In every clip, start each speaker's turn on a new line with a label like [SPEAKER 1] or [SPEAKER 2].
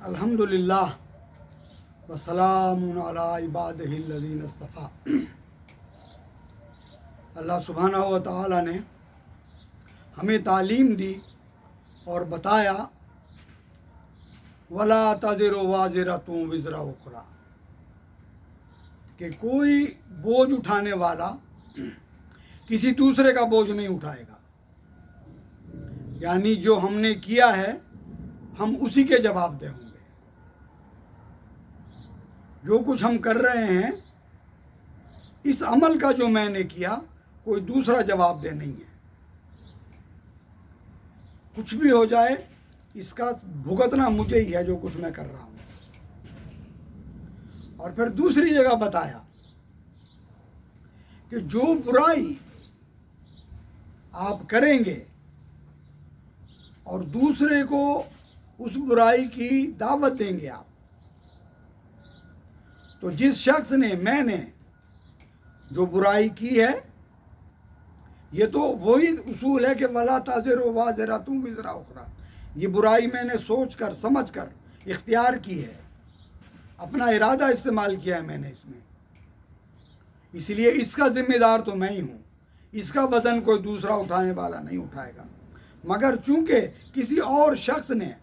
[SPEAKER 1] अल्हम्दुलिल्लाह वसलाम इस्तफ़ा अल्लाह सुबहाना व तआला ने हमें तालीम दी और बताया वला तज़र वाज़िरा तुम विज़रा उखरा कि कोई बोझ उठाने वाला किसी दूसरे का बोझ नहीं उठाएगा यानी जो हमने किया है हम उसी के जवाब दे जो कुछ हम कर रहे हैं, इस अमल का जो मैंने किया, कोई दूसरा जवाब दे नहीं है। कुछ भी हो जाए, इसका भुगतना मुझे ही है जो कुछ मैं कर रहा हूँ। और फिर दूसरी जगह बताया कि जो बुराई आप करेंगे और दूसरे को उस बुराई की दावत देंगे आप तो जिस शख्स ने, मैंने जो बुराई की है, ये तो वही उसूल है कि वला ताजर वा ज़रा तुम विजरा उखरा। ये बुराई मैंने सोच कर समझ कर इख्तियार की है। अपना इरादा इस्तेमाल किया है मैंने इसमें। इसलिए इसका जिम्मेदार तो मैं ही हूँ। इसका वज़न कोई दूसरा उठाने वाला नहीं उठाएगा। मगर चूँकि किसी और शख्स ने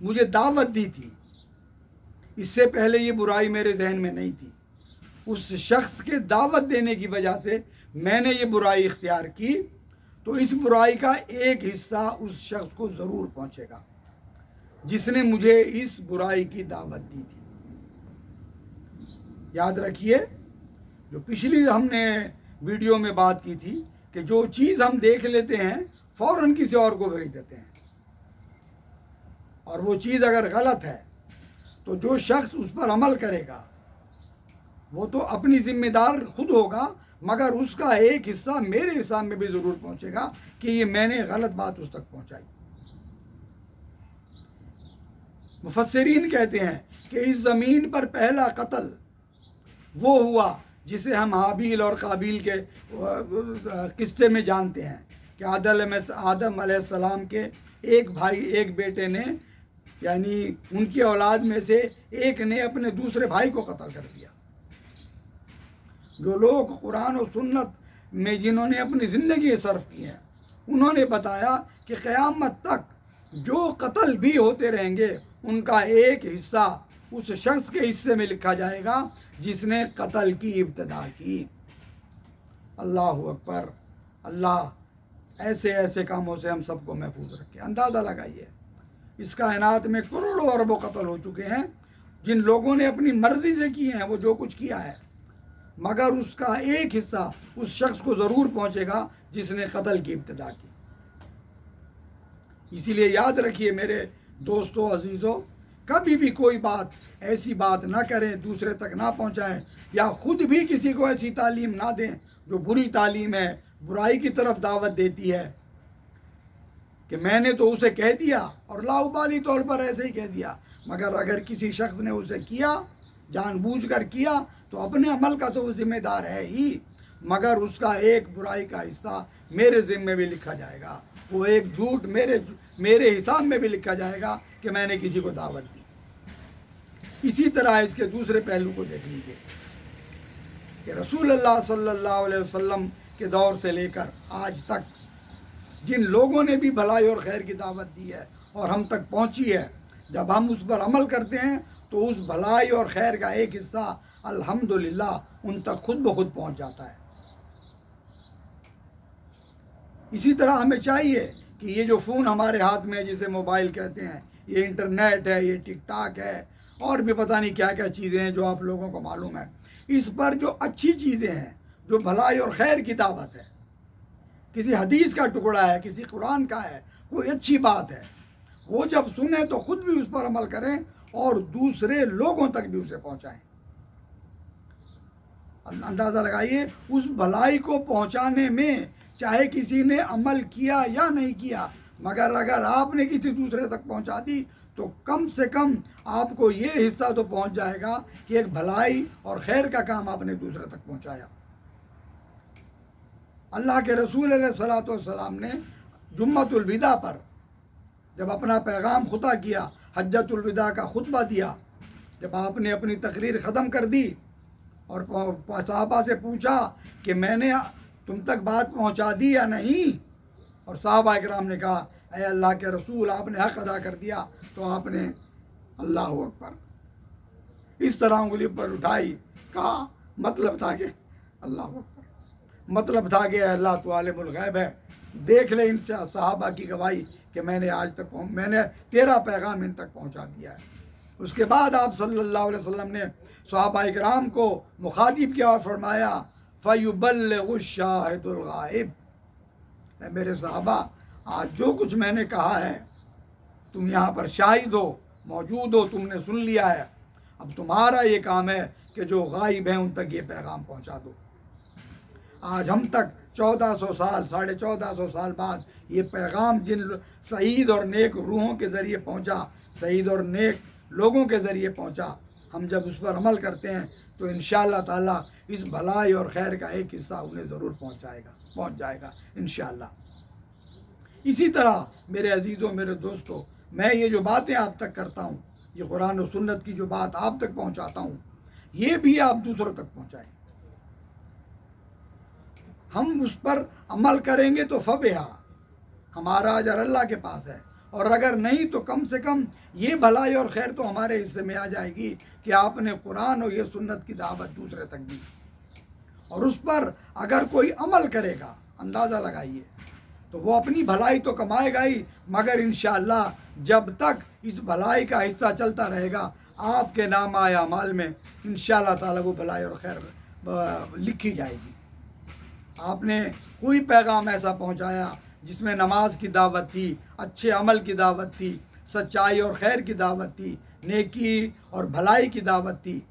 [SPEAKER 1] मुझे दावत दी थी इससे पहले ये बुराई मेरे जहन में नहीं थी। उस शख्स के दावत देने की वजह से मैंने ये बुराई इख्तियार की तो इस बुराई का एक हिस्सा उस शख्स को ज़रूर पहुंचेगा, जिसने मुझे इस बुराई की दावत दी थी। याद रखिए, जो पिछली हमने वीडियो में बात की थी कि जो चीज़ हम देख लेते हैं, फ़ौरन किसी और को भेज देते हैं। और वो चीज़ अगर गलत है तो जो शख्स उस पर अमल करेगा, वो तो अपनी जिम्मेदार खुद होगा, मगर उसका एक हिस्सा मेरे हिसाब में भी ज़रूर पहुंचेगा कि ये मैंने गलत बात उस तक पहुंचाई। मुफसरीन कहते हैं कि इस ज़मीन पर पहला कत्ल वो हुआ जिसे हम हाबील और काबिल के किस्से में जानते हैं कि आदल आदम सलाम के एक भाई, एक बेटे ने यानी उनकी औलाद में से एक ने अपने दूसरे भाई को कत्ल कर दिया। जो लोग कुरान और सुन्नत में जिन्होंने अपनी ज़िंदगी सर्फ की है, उन्होंने बताया कि क़यामत तक जो कत्ल भी होते रहेंगे, उनका एक हिस्सा उस शख्स के हिस्से में लिखा जाएगा, जिसने कत्ल की इब्तदा की। अल्लाह अकबर। अल्लाह ऐसे ऐसे कामों से हम सबको महफूज रखे। अंदाज़ा लगाइए। इस कायनात में करोड़ों अरबों कत्ल हो चुके हैं। जिन लोगों ने अपनी मर्ज़ी से किए हैं, वो जो कुछ किया है। मगर उसका एक हिस्सा उस शख्स को ज़रूर पहुंचेगा जिसने कत्ल की इब्तदा की। इसीलिए याद रखिए मेरे दोस्तों, अजीज़ों, कभी भी कोई बात ऐसी बात ना करें, दूसरे तक ना पहुंचाएँ, या ख़ुद भी किसी को ऐसी तालीम ना दें जो बुरी तालीम है, बुराई की तरफ़ दावत देती है। कि मैंने तो उसे कह दिया और लाउबाली तौर पर ऐसे ही कह दिया। मगर अगर किसी शख्स ने उसे किया, जानबूझकर किया तो अपने अमल का तो वो जिम्मेदार है ही। मगर उसका एक बुराई का हिस्सा मेरे ज़िम्मे भी लिखा जाएगा। वो एक झूठ मेरे मेरे हिसाब में भी लिखा जाएगा कि मैंने किसी को दावत दी। इसी तरह इसके दूसरे पहलू को देख लीजिए कि रसूल अल्लाह सल्लल्लाहु अलैहि वसल्लम के दौर से लेकर आज तक जिन लोगों ने भी भलाई और खैर की दावत दी है और हम तक पहुँची है, जब हम उस पर अमल करते हैं तो उस भलाई और खैर का एक हिस्सा, अल्हम्दुलिल्लाह, उन तक खुद ब खुद पहुँच जाता है। इसी तरह हमें चाहिए कि ये जो फ़ोन हमारे हाथ में जिसे मोबाइल कहते हैं, ये इंटरनेट है, ये टिक टाक है, और भी पता नहीं क्या क्या चीज़ें हैं जो आप लोगों को मालूम है, इस पर जो अच्छी चीज़ें हैं, जो भलाई और खैर की दावत है किसी हदीस का टुकड़ा है, किसी कुरान का है, कोई अच्छी बात है। वो जब सुने तो खुद भी उस पर अमल करें और दूसरे लोगों तक भी उसे पहुंचाएँ। अंदाज़ा लगाइए, उस भलाई को पहुँचाने में चाहे किसी ने अमल किया या नहीं किया, मगर अगर आपने किसी दूसरे तक पहुँचा दी तो कम से कम आपको ये हिस्सा तो पहुँच जाएगा कि एक भलाई और खैर का काम आपने दूसरे तक पहुँचाया। अल्लाह के रसूल सलाम ने जुम्मतुलविदा पर जब अपना पैगाम खुदा किया हजतुलविदा का खुतबा दिया, जब आपने अपनी तकरीर ख़त्म कर दी और साहबा से पूछा कि मैंने तुम तक बात पहुँचा दी या नहीं? और साहबा कराम ने कहा अरे अल्लाह के रसूल, आपने हक अदा कर दिया तो आपने अल्लाह अकबर। इस तरह उंगली पर उठाई, कहा मतलब था कि अल्लाह अकबर। मतलब था कि अल्लाह तो आलमगैब है। देख ले इन साहबा की गवाही कि मैंने आज तक मैंने तेरा पैगाम इन तक पहुँचा दिया है। उसके बाद आप अलैहि वसल्लम ने सहाबा कराम को मुखातिब किया और फरमाया फ़युबल्लशाहिदुलगाइब मेरे साहबा, आज जो कुछ मैंने कहा है, तुम यहाँ पर शाहिद हो, मौजूद हो, तुमने सुन लिया है। अब तुम्हारा ये काम है कि जो गायब हैं, उन तक ये पैगाम पहुँचा दो। आज हम तक चौदह सौ साल, साढ़े चौदह सौ साल बाद ये पैगाम जिन शहीद और नेक रूहों के ज़रिए पहुँचा शहीद और नेक लोगों के ज़रिए पहुँचा, हम जब उस पर अमल करते हैं तो इन ताला इस भलाई और खैर का एक हिस्सा उन्हें ज़रूर पहुँचाएगा, पहुँच जाएगा इन इसी तरह, मेरे अजीज़ों, मेरे दोस्तों, मैं ये जो बातें आप तक करता हूँ, ये कुरान और सुन्नत की जो बात आप तक पहुँचाता हूँ, ये भी आप दूसरों तक पहुँचाएँ। हम उस पर अमल करेंगे तो फबेहा हमारा अजर अल्लाह के पास है। और अगर नहीं तो कम से कम ये भलाई और खैर तो हमारे हिस्से में आ जाएगी कि आपने कुरान और ये सुन्नत की दावत दूसरे तक दी। और उस पर अगर कोई अमल करेगा, अंदाज़ा लगाइए तो वो अपनी भलाई तो कमाएगा ही, मगर इन जब तक इस भलाई का हिस्सा चलता रहेगा, आपके नाम आया माल में इन ताला वो भलाई और खैर लिखी जाएगी। आपने कोई पैगाम ऐसा पहुँचाया जिसमें नमाज़ की दावत थी, अच्छे अमल की दावत थी, सच्चाई और खैर की दावत थी, नेकी और भलाई की दावत थी?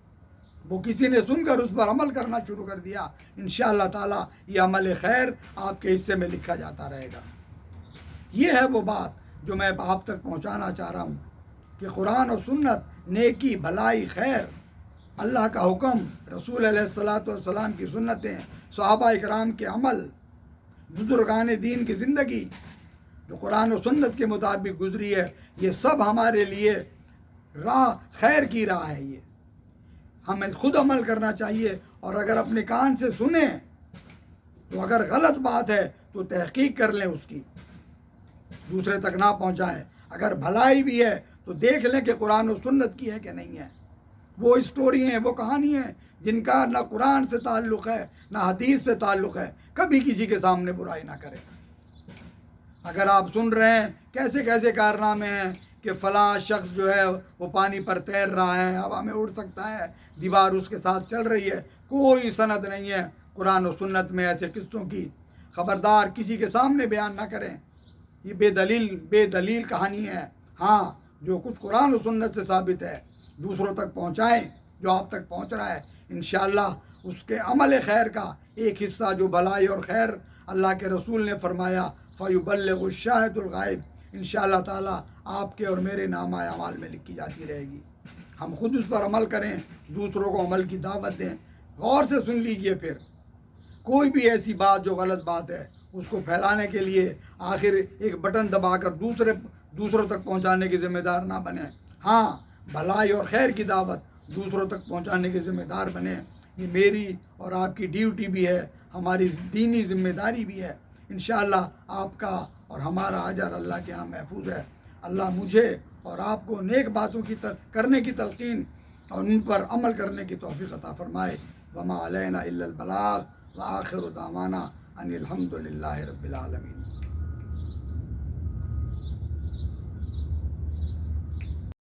[SPEAKER 1] वो किसी ने सुनकर उस पर अमल करना शुरू कर दिया। इन ताला ये अमल खैर आपके हिस्से में लिखा जाता रहेगा। ये है वो बात जो मैं आप तक पहुंचाना चाह रहा हूँ कि कुरान और सुन्नत नेकी, भलाई, खैर, अल्लाह का हुक्म, रसूल सलाम की सुन्नतें सहाबा इकराम के अमल, बुजुर्गान दीन की ज़िंदगी, जो कुरान और सुन्नत के मुताबिक गुजरी है, ये सब हमारे लिए राह, खैर की राह है ये। हमें खुद अमल करना चाहिए और अगर अपने कान से सुने तो अगर गलत बात है तो तहकीक कर लें उसकी। दूसरे तक ना पहुंचाएँ। अगर भलाई भी है तो देख लें कि कुरान और सुन्नत की है कि नहीं है। वो स्टोरी हैं, वो कहानी है जिनका ना कुरान से ताल्लुक़ है, ना हदीस से ताल्लुक़ है, कभी किसी के सामने बुराई ना करें। अगर आप सुन रहे हैं, कैसे कैसे कारनामे हैं कि फ़लाँ शख्स जो है, वो पानी पर तैर रहा है, हवा में उड़ सकता है, दीवार उसके साथ चल रही है, कोई सनद नहीं है कुरान और सुन्नत में ऐसे किस्सों की। ख़बरदार किसी के सामने बयान ना करें। ये बेदलील बेदलील कहानी है। हाँ जो कुछ कुरान और सुन्नत से साबित है, दूसरों तक पहुँचाएँ, जो आप तक पहुँच रहा है इन उसके अमल खैर का एक हिस्सा जो भलाई और खैर अल्लाह के रसूल ने फरमाया फ़युबल्लशाहिदुलगाइब इन ताला आपके और मेरे नाम अमाल में लिखी जाती रहेगी। हम खुद उस पर अमल करें, दूसरों को अमल की दावत दें। गौर से सुन लीजिए फिर। कोई भी ऐसी बात जो गलत बात है, उसको फैलाने के लिए आखिर एक बटन दबाकर दूसरे, दूसरों तक पहुँचाने की ज़िम्मेदार ना बने। हाँ भलाई और खैर की दावत दूसरों तक पहुँचाने के ज़िम्मेदार बने। ये मेरी और आपकी ड्यूटी भी है हमारी दीनी ज़िम्मेदारी भी है। इन आपका और हमारा अजर अल्लाह के यहाँ महफूज है। अल्लाह मुझे और आपको नेक बातों की तर, करने की तलकिन और उन पर अमल करने की तोफ़ी अता फ़रमाए। वमा अलैना इल्लल बलाग व आखिर दामाना अनिल हम्दुलिल्लाहि रब्बिल आलमीन।